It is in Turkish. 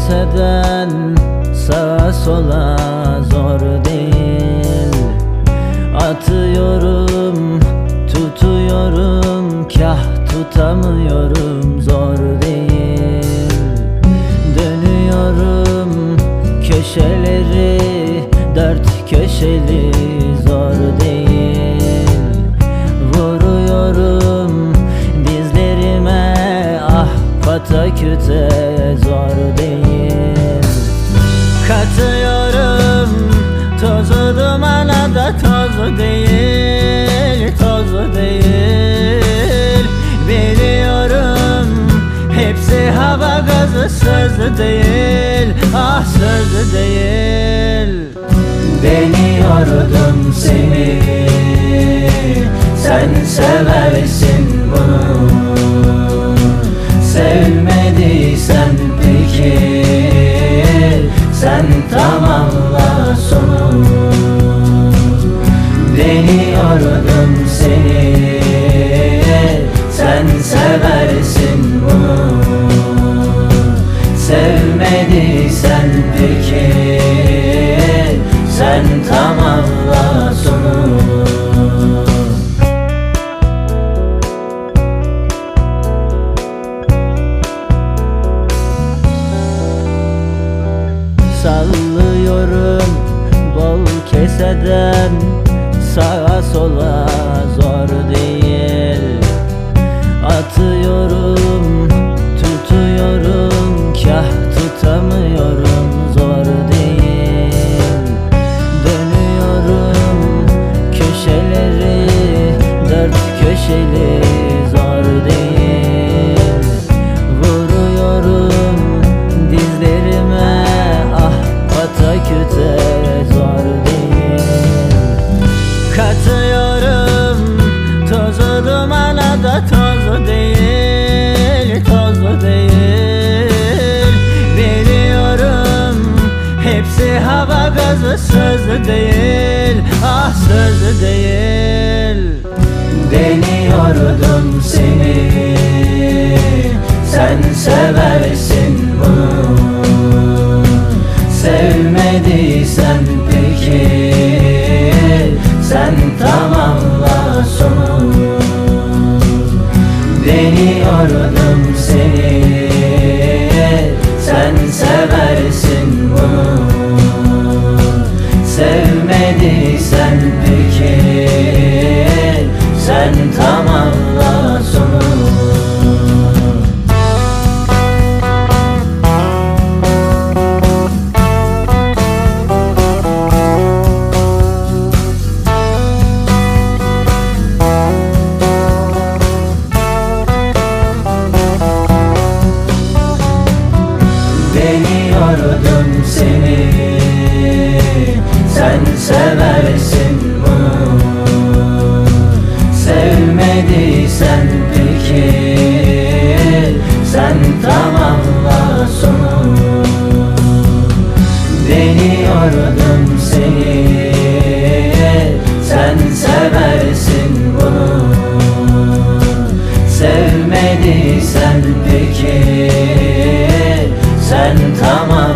enseden sağa sola zor değil. Atıyorum, tutuyorum, kah tutamıyorum zor değil. Dönüyorum köşeleri, dört köşeli zor değil. Vuruyorum pataküte zor değil. Katıyorum tozu dumana da toz değil Toz değil. Biliyorum hepsi hava gazı söz değil Ah söz değil. Deniyordum seni Sen seversin bunu Sevmediysen peki? Sen tamamla sonu. Deniyordum seni. Sen seversin bunu. Sevmediysen peki? Sen tamamla Sallıyorum. Bol keseden Sağa sola zor değil hava gazı söz değil Ah söz değil. Deniyordum seni Sen seversin bunu. Sevmediysen peki Sen tamamla sonu. Deniyordum seni Sen seversin Sevmediysen peki? Sen tamamla sonu Deniyordum seni Sen seversin bunu. Sevmediysen peki Sen tamamla sonu. Deniyordum seni Sen seversin bunu. Sevmediysen peki Sen tamamla